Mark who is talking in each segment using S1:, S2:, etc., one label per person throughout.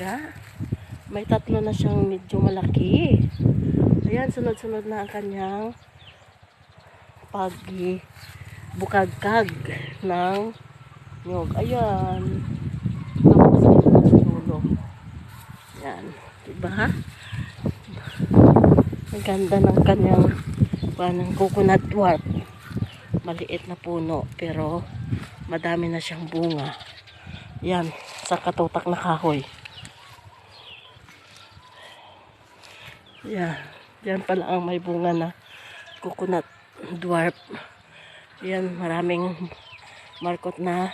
S1: langga. May tatlo na siyang medyo malaki. Ayan, sunod-sunod na ang kanyang pag bukagkag ng nyog. Ayan. Ayan. Diba? Ang ganda ng kanyang ng coconut dwarf. Maliit na puno pero madami na siyang bunga. Yan, sa katutak na kahoy. Yan, yan pala ang may bunga na coconut dwarf. Yan, maraming markot na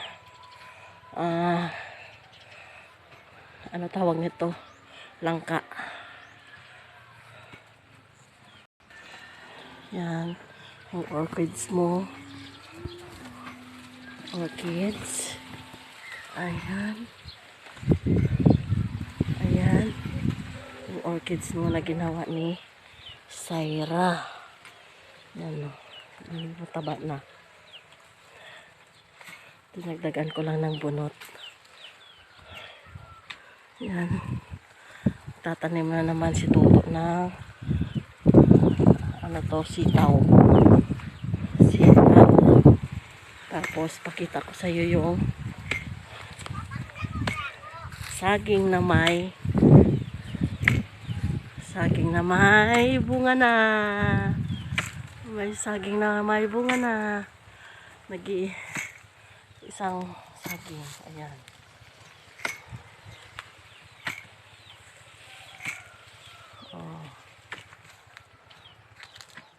S1: ah ano tawag nito? Langka. Yan, ang orchids mo. Orchids. Ayan. Ayan. Orchids mo na ginawa ni Syra. Yan o. Yung mataba na. Dinagdagan ko lang ng bunot. Yan. Tatanim na naman si Tuto ng ano to, sitaw. Sitaw. Tapos, pakita ko sa iyo yung saging na may saging na may bunga na. May saging na may bunga na. Nagi isang saging. Ayan. Oh.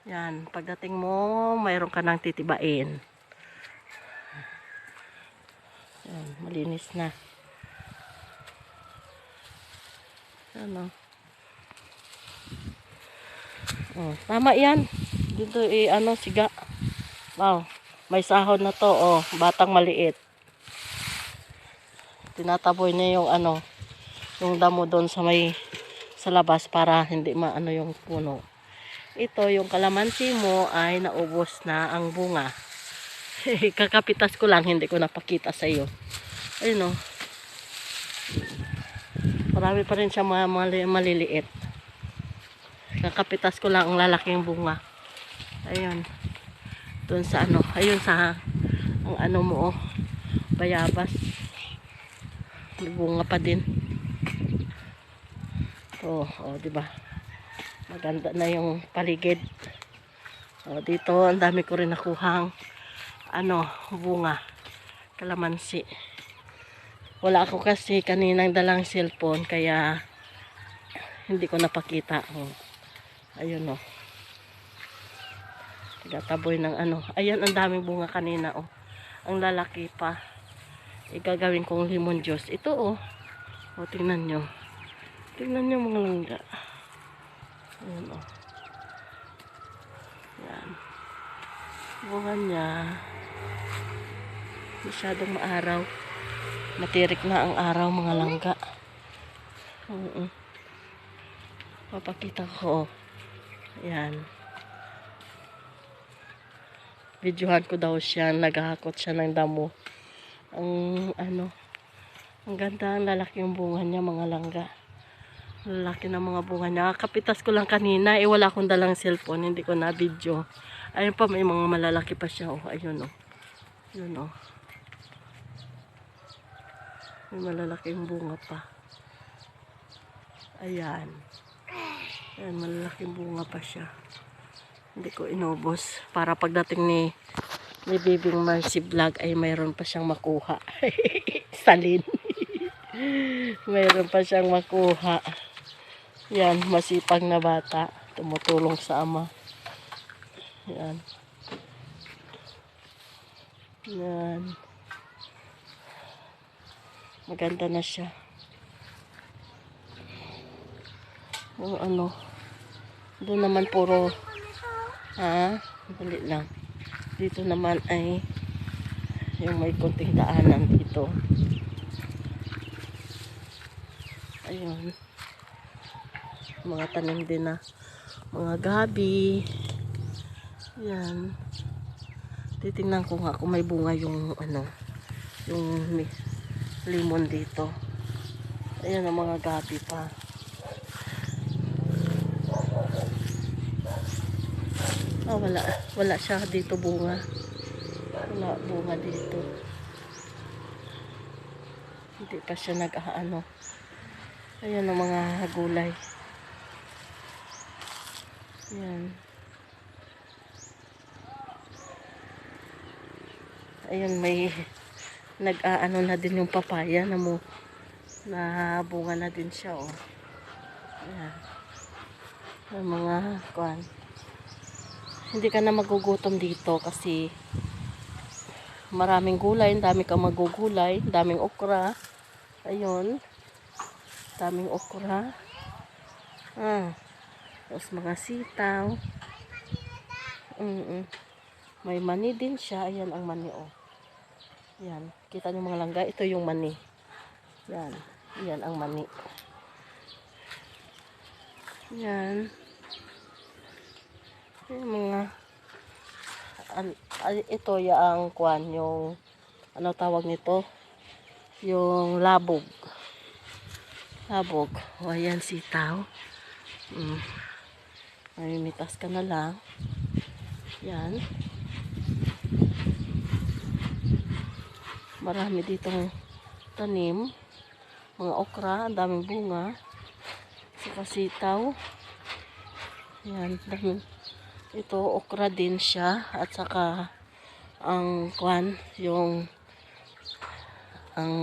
S1: Yan, pagdating mo, mayroon ka nang titibain. Yan, malinis na. Ano? Oh, tama yan. Dito i ano siga. Wow, may sahod na to oh, batang maliit. Tinataboy niya yung ano, yung damo doon sa may sa labas para hindi maano yung puno. Ito, yung kalamansi mo ay naubos na ang bunga. Kakapitas ko lang, hindi ko napakita sa iyo. Ayun o. Marami pa rin siya mga mali maliliit. Kakapitas ko lang ang lalaking bunga. Ayun. Doon sa ano, ayun sa ang ano mo oh, bayabas. May bunga pa din. Oh, oh, di ba? Maganda na yung paligid. Oh, dito ang dami ko rin nakuhang ano, bunga. Kalamansi. Wala ako kasi kaninang dalang cellphone kaya hindi ko napakita. Oh. Ayun oh. Tagataboy ng ano. Ayan ang daming bunga kanina oh. Ang lalaki pa. Igagawin kong lemon juice. Ito oh. O tingnan nyo. Tingnan nyo mga langga. Ayan o. Yan. Bunga niya. Masyadong maaraw. Matirik na ang araw mga langga. Oo. Papakita ko. Ayan. Videohan ko daw siya. Naghahakot siya ng damo. Ang ano. Ang ganda. Ang lalaki yung bunga niya mga langga. Lalaki ng mga bunga niya. Kapitas ko lang kanina. Eh, wala akong dalang cellphone. Hindi ko na video. Ayun pa, may mga malalaki pa siya. Oh, ayun oh. Ayun oh. May malalaking bunga pa. Ayan. Ayan, malalaking bunga pa siya. Hindi ko inubos. Para pagdating ni ni Bibing Mercy Vlog ay mayroon pa siyang makuha. Salin. mayroon pa siyang makuha. Yan, masipag na bata. Tumutulong sa ama. Yan. Yan. Maganda na siya. Yung ano. Doon naman puro ha? Dali lang. Dito naman ay yung may kunting daanan dito. Ayun. Mga tanim din na mga gabi. Yan. Titingnan ko nga kung may bunga yung ano, yung limon dito. Ayan ang mga gabi pa. Ah, wala. Wala siya dito bunga. Wala bunga dito. Hindi pa siya nag-aano. Ayan ang mga gulay. Ayan. Ayan, may nag-aano na din yung papaya na mo na bunga na din siya, oh. Ayan. Ang mga, kuan. Hindi ka na magugutom dito kasi maraming gulay, dami kang magugulay, daming okra. Ayun. Daming okra. Ah. Tapos mga sitaw. Mm -mm. May mani din siya. Ayan ang mani, oh. Yan. Kita niyo mga langga. Ito yung mani. Yan. Yan ang mani. Yan. Yung mga an, ay- ito yung kwan yung ano tawag nito? Yung labog. Labog. O ayan sitaw. Mm. mamimitas ka na lang. Yan. Marami ditong tanim. Mga okra daming bunga. Saka sitaw. Yan daming ito okra din siya. At saka ang kwan yung ang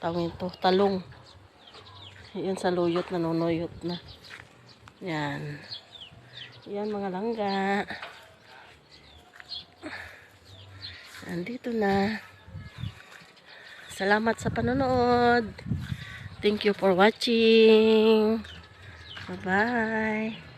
S1: tawag ito talong. Yan sa luyot nanunuyot na. Yan. Yan mga langga. Nandito na. Salamat sa panonood. Thank you for watching. Bye bye